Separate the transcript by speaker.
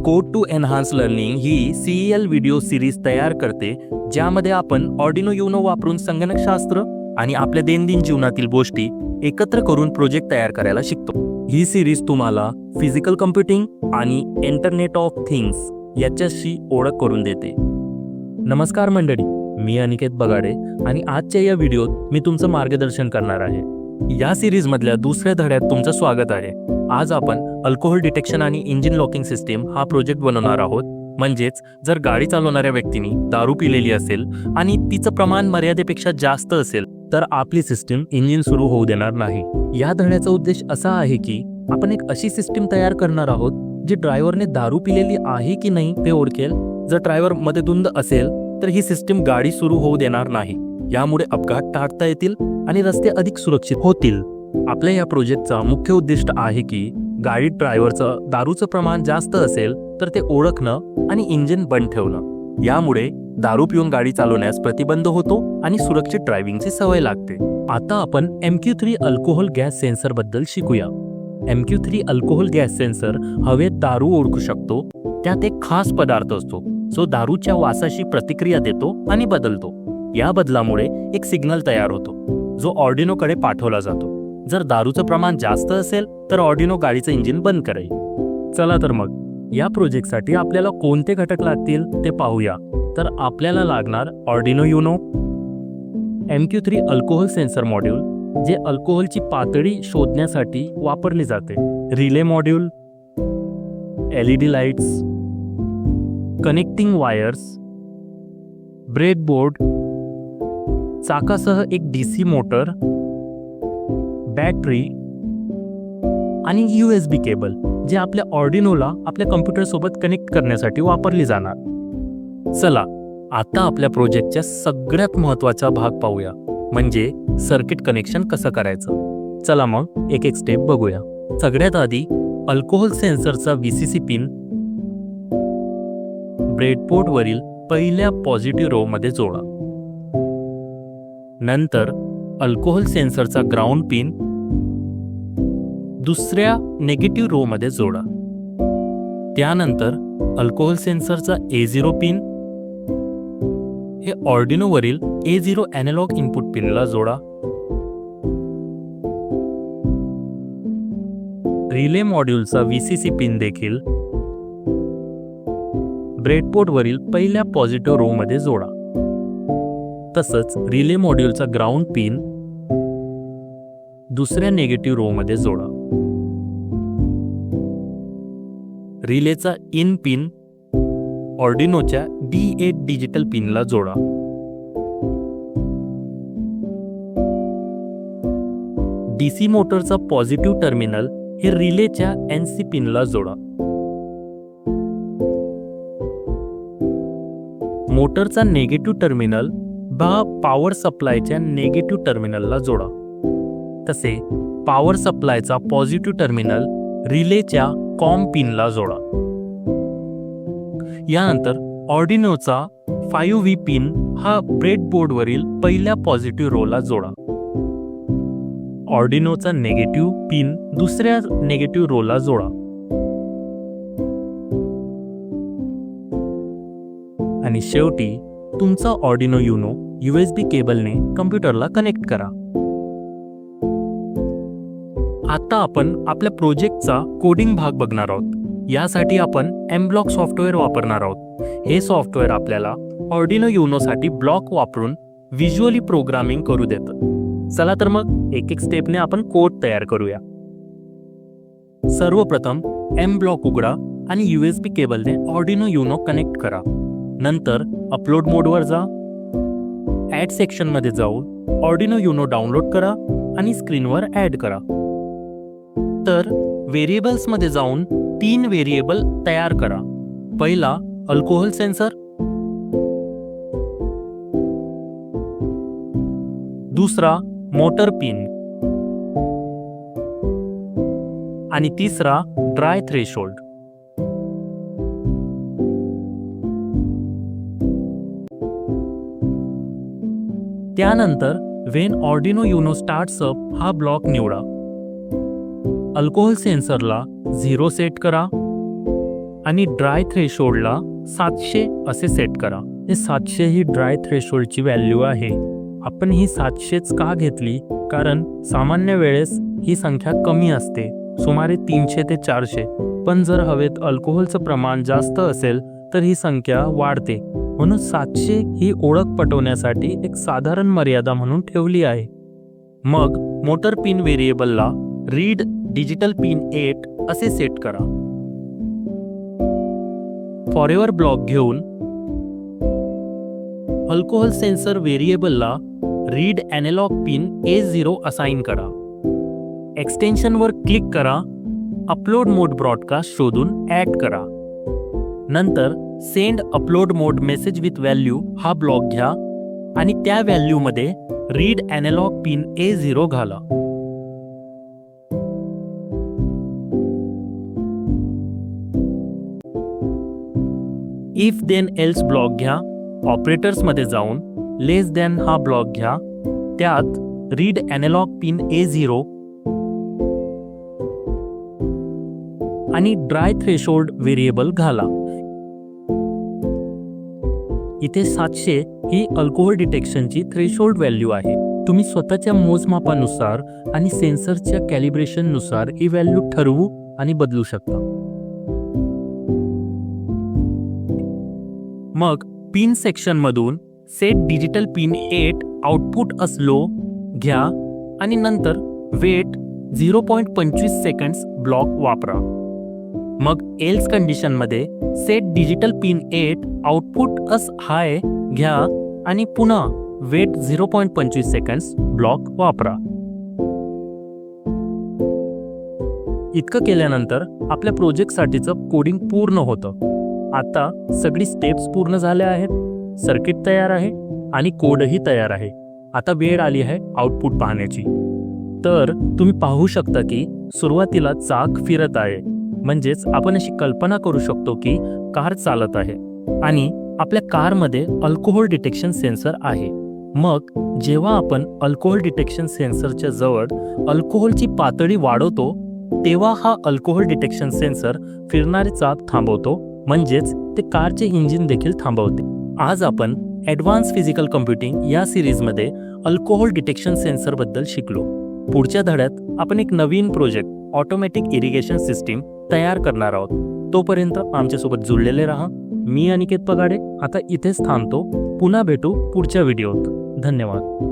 Speaker 1: Code to enhance learning ही C L video series तयार करते ज्यामध्ये आपण ऑडिनो युनो वापरून संगणकशास्त्र आणि आपल्या दैनंदिन जीवनातील गोष्टी एकत्र करून प्रोजेक्ट तयार करायला शिकतो. ही सिरीज तुम्हाला फिजिकल कम्प्युटिंग आणि इंटरनेट ऑफ थिंग्स याच्याशी ओळख करून देते. नमस्कार मंडळी मी अनिकेत बगाडे आणि आजच्या या व्हिडिओत मी तुमचं मार्गदर्शन करणार आहे. या सिरीजमधल्या दुसऱ्या धड्यात तुमचं स्वागत आहे. आज आपण अल्कोहोल डिटेक्शन आणि इंजिन लॉकिंग सिस्टीम हा प्रोजेक्ट बनवणार आहोत. म्हणजेच जर गाडी चालवणाऱ्या व्यक्तीने दारू पिलेली असेल आणि तिचं प्रमाण मर्यादेपेक्षा जास्त असेल तर आपली सिस्टीम इंजिन सुरू होऊ देणार नाही. या धड्याचा उद्देश असा आहे की आपण एक अशी सिस्टीम तयार करणार आहोत जी ड्रायव्हरने दारू पिलेली आहे की नाही ते ओळखेल. जर ड्रायव्हरमध्ये धुंद असेल तर ही सिस्टीम गाडी सुरू होऊ देणार नाही. यामुळे अपघात टाळता येतील आणि रस्ते अधिक सुरक्षित होतील. आपल्या या प्रोजेक्टचा मुख्य उद्दिष्ट आहे की गाडी ड्रायव्हरचं दारूचं प्रमाण जास्त असेल तर ते ओळखणं आणि इंजिन बंद ठेवणं. यामुळे दारू पिऊन गाडी चालवण्यास प्रतिबंध होतो आणि सुरक्षित ड्रायव्हिंगची सवय लागते. आता आपण M Q three alcohol gas सेन्सरबद्दल शिकूया. M Q three alcohol gas sensor हवेत दारू ओळखू शकतो. त्यात एक खास पदार्थ असतो. जो दारूच्या वासाशी प्रतिक्रिया देतो आणि बदलतो. या बदलामुळे एक सिग्नल तयार होतो. जो ऑर्डिनोकडे पाठवला जातो. जर दारूचं प्रमाण जास्त असेल तर ऑडिनो गाडीचं इंजिन बंद करेल. चला तर मग या प्रोजेक्टसाठी आपल्याला कोणते घटक लागतील ते पाहूया. तर आपल्याला लागणार Arduino Uno M Q three alcohol sensor module जे अल्कोहोलची पातळी शोधण्यासाठी वापरली जाते. Relay module L E D lights connecting wires breadboard चाकासह एक डी सी मोटर बॅटरी आणि यू एस बी केबल जे आपल्या ऑर्डिनोला आपल्या कम्प्युटरसोबत कनेक्ट करण्यासाठी वापरली जाणार. चला आता आपल्या प्रोजेक्टच्या सगळ्यात महत्त्वाचा भाग पाहूया. म्हणजे सर्किट कनेक्शन कसं करायचं? चला मग एक एक स्टेप बघूया. सगळ्यात आधी अल्कोहोल सेन्सरचा व्ही सी सी पिन ब्रेडपोर्टवरील पहिल्या पॉझिटिव्ह रो मध्ये जोडा. नंतर अल्कोहोल सेन्सरचा ग्राउंड पिन दुसऱ्या नेगेटिव्ह रो मध्ये जोडा. त्यानंतर अल्कोहोल सेन्सरचा ए झिरो पिन हे ऑर्डिनोवरील ए झिरो अॅनालॉग इनपुट पिनला जोडा. रिले मॉड्यूलचा व्हीसीसी सी सी पिन देखील ब्रेडबोर्डवरील पहिल्या पॉझिटिव्ह रो मध्ये जोडा. तसंच रिले मॉड्यूलचा ग्राउंड पिन दुसऱ्या नेगेटिव्ह रो मध्ये जोडा. रिलेचा इन पिन ऑर्डिनोच्या डी एट डिजिटल पिनला जोडा. डीसी मोटरचा पॉझिटिव्ह टर्मिनल हे रिलेच्या एन सी पिनला जोडा. मोटरचा नेगेटिव्ह टर्मिनल बा पॉवर सप्लायच्या नेगेटिव्ह टर्मिनलला जोडा. तसे पॉवर सप्लायचा पॉझिटिव्ह टर्मिनल रिलेच्या कॉम पिनला जोडा. यानंतर ऑर्डिनोचा फाईव्ह व्ही पिन हा ब्रेडबोर्डवरील पहिल्या पॉझिटिव्ह रोला जोडा. ऑर्डिनोचा नेगेटिव्ह पिन दुसऱ्या नेगेटिव्ह रोला जोडा. आणि शेवटी तुमचा Arduino Uno U S B केबलने कम्प्युटरला कनेक्ट करा. आता आपण आपल्या प्रोजेक्टचा कोडिंग भाग बघणार आहोत. यासाठी आपण एम ब्लॉक सॉफ्टवेअर वापरणार आहोत. हे सॉफ्टवेअर आपल्याला ऑर्डिनो युनोसाठी ब्लॉक वापरून व्हिज्युअली प्रोग्रामिंग करू देतं. चला तर मग एक एक स्टेपने आपण कोड तयार करूया. सर्वप्रथम एम ब्लॉक उघडा आणि यू एस बी केबलने ऑर्डिनो युनो कनेक्ट करा. नंतर अपलोड मोडवर जा. ॲड सेक्शनमध्ये जाऊन ऑर्डिनो युनो डाउनलोड करा आणि स्क्रीनवर ॲड करा. तर व्हेरिएबल्समध्ये जाऊन तीन व्हेरिएबल तयार करा. पहिला अल्कोहोल सेन्सर दुसरा मोटर पिन आणि तिसरा ड्राय थ्रेशोल्ड त्यानंतर when Arduino Uno starts up हा ब्लॉक निवडा. अल्कोहोल सेन्सरला झिरो सेट करा आणि ड्राय थ्रेशोल्डला सातशे असे सेट करा. हे सातशे ही ड्राय थ्रेशोल्डची व्हॅल्यू आहे. आपण ही सातशेच का घेतली? कारण सामान्य वेळेस ही संख्या कमी असते सुमारे तीनशे ते चारशे. पण जर हवेत अल्कोहोलचं प्रमाण जास्त असेल तर ही संख्या वाढते. म्हणून सातशे ही ओळख पटवण्यासाठी एक साधारण मर्यादा म्हणून ठेवली आहे. मग मोटर पिन व्हेरिएबलला रीड डिजिटल पिन एट असे सेट करा. फॉरेवर ब्लॉक घेऊन अल्कोहोल सेन्सर व्हेरिएबलला read analog pin A zero assign करा. एक्सटेन्शनवर क्लिक करा. अपलोड मोड ब्रॉडकास्ट शोधून ॲड करा. नंतर send upload mode message with value हा ब्लॉक घ्या आणि त्या व्हॅल्यूमध्ये read analog pin A zero घाला. इफ देन एल्स ब्लॉक घ्या. ऑपरेटर्समध्ये जाऊन लेस दॅन हा ब्लॉक घ्या. त्यात read analog pin A zero आणि ड्राय थ्रेशोल्ड व्हेरिएबल घाला. इथे सातशे ही अल्कोहोल डिटेक्शनची थ्रेशोल्ड व्हॅल्यू आहे. तुम्ही स्वतःच्या मोजमापानुसार आणि सेन्सरच्या कॅलिब्रेशननुसार ही व्हॅल्यू ठरवू आणि बदलू शकता. मग pin सेक्शनमधून set digital pin eight output as low घ्या आणि नंतर वेट झिरो पॉईंट पंचवीस सेकंड्स ब्लॉक वापरा. मग एल्स कंडिशनमध्ये set digital pin eight output as high घ्या आणि पुन्हा वेट झिरो पॉईंट पंचवीस सेकंड्स ब्लॉक वापरा. इतकं केल्यानंतर आपल्या प्रोजेक्टसाठीचं कोडिंग पूर्ण होतं. आता सगळी स्टेप्स पूर्ण झाल्या आहेत. सर्किट तयार आहे आणि कोडही तयार आहे. आता वेळ आली आहे आउटपुट पाहण्याची. तर तुम्ही पाहू शकता की सुरुवातीला चाक फिरत आहे. म्हणजेच आपण अशी कल्पना करू शकतो की कार चालत आहे आणि आपल्या कारमध्ये अल्कोहोल डिटेक्शन सेन्सर आहे. मग जेव्हा आपण अल्कोहोल डिटेक्शन सेन्सरच्या जवळ अल्कोहोलची पातळी वाढवतो तेव्हा हा अल्कोहोल डिटेक्शन सेन्सर फिरणारे चाक थांबवतो म्हणजेच ते कारचे इंजिन देखील थांबवते. आज आपण ॲडव्हान्स फिजिकल कम्प्युटिंग या सिरीजमध्ये अल्कोहोल डिटेक्शन सेन्सरबद्दल शिकलो. पुढच्या धड्यात आपण एक नवीन प्रोजेक्ट ऑटोमॅटिक इरिगेशन सिस्टीम तयार करणार आहोत. तोपर्यंत आमच्यासोबत जुळलेले राहा. मी अनिकेत पगाडे. आता इथेच थांबतो. पुन्हा भेटू पुढच्या व्हिडिओत. धन्यवाद.